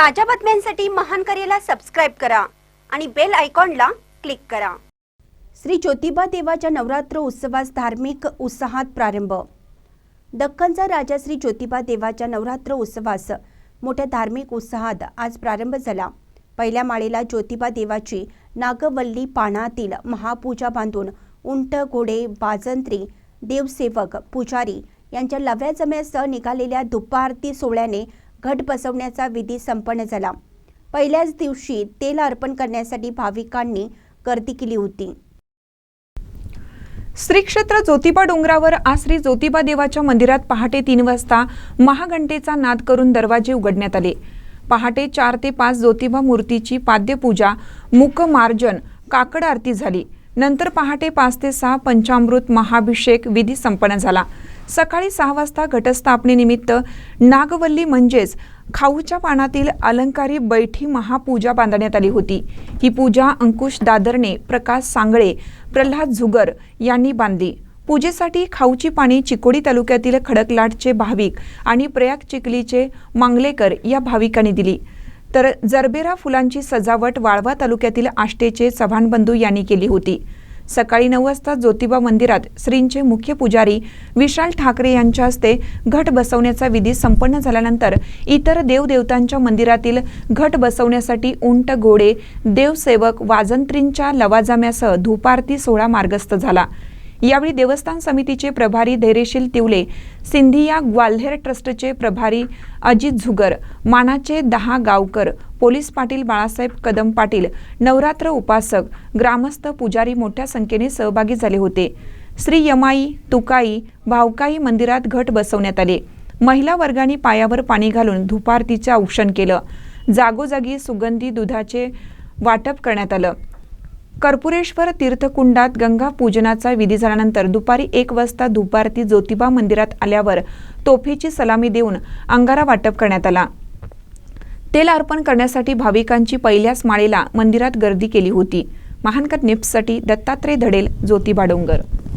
ताज्या बातम्यांसाठी महान करेला सबस्क्राईब करा आणि बेल आयकॉनला क्लिक करा. श्री ज्योतिबा देवाच्या नवरात्र उत्सवास धार्मिक उत्साहात प्रारंभ. दख्खनचा राजा श्री ज्योतिबा देवाच्या नवरात्र उत्सवास मोठ्या धार्मिक उत्साहात आज प्रारंभ झाला. पहिल्या माळेला ज्योतिबा देवाची नागवल्ली पानातील महापूजा बांधून उंट घोडे बाजंत्री देवसेवक पुजारी यांच्या लव्या जम्यासह निघालेल्या दुपारती सोहळ्याने घट बसवण्याचा विधी संपन्न झाला. पहिल्याच दिवशी तेल अर्पण करण्यासाठी भाविकांनी गर्दी केली होती. श्री क्षेत्र ज्योतिबा डोंगरावर आज श्री ज्योतिबा देवाच्या मंदिरात पहाटे तीन वाजता महाघंटेचा नाद करून दरवाजे उघडण्यात आले. पहाटे चार ते पाच ज्योतिबा मूर्तीची पाद्यपूजा मुखमार्जन काकड आरती झाली. नंतर पहाटे पाच ते सहा पंचामृत महाभिषेक विधी संपन्न झाला. सकाळी सहा वाजता घटस्थापनेनिमित्त नागवल्ली म्हणजेच खाऊच्या पानातील अलंकारी बैठी महापूजा बांधण्यात आली होती. ही पूजा अंकुश दादरने प्रकाश सांगळे प्रल्हाद झुगर यांनी बांधली. पूजेसाठी खाऊची पाणी चिकोडी तालुक्यातील खडकलाटचे भाविक आणि प्रयाग चिखलीचे मांगलेकर या भाविकांनी दिली. तर जरबेरा फुलांची सजावट वाळवा तालुक्यातील आष्टेचे चव्हाण बंधू यांनी केली होती. सकाळी नऊ वाजता ज्योतिबा मंदिरात श्रींचे मुख्य पुजारी विशाल ठाकरे यांच्या हस्ते घट बसवण्याचा विधी संपन्न झाल्यानंतर इतर देवदेवतांच्या मंदिरातील घट बसवण्यासाठी उंट घोडे देवसेवक वाजंत्रींच्या लवाजाम्यासह धूपारती सोहळा मार्गस्थ झाला. यावेळी देवस्थान समितीचे प्रभारी धैर्यशील तिवले सिंधिया ग्वाल्हेर ट्रस्टचे प्रभारी अजित झुगर मानाचे दहा गावकर पोलीस पाटील बाळासाहेब कदम पाटील नवरात्र उपासक ग्रामस्थ पुजारी मोठ्या संख्येने सहभागी झाले होते. श्री यमाई तुकाई भावकाई मंदिरात घट बसवण्यात आले. महिला वर्गाने पायावर पाणी घालून धुपारतीचे औक्षण केलं. जागोजागी सुगंधी दुधाचे वाटप करण्यात आलं. कर्पुरेश्वर तीर्थकुंडात गंगा पूजनाचा विधी झाल्यानंतर दुपारी एक वाजता दुपारती ज्योतिबा मंदिरात आल्यावर तोफेची सलामी देऊन अंगारा वाटप करण्यात आला. तेल अर्पण करण्यासाठी भाविकांची पहिल्याच माळेला मंदिरात गर्दी केली होती. महानकर निप्ससाठी दत्तात्रय धडेल ज्योतिबा डोंगर.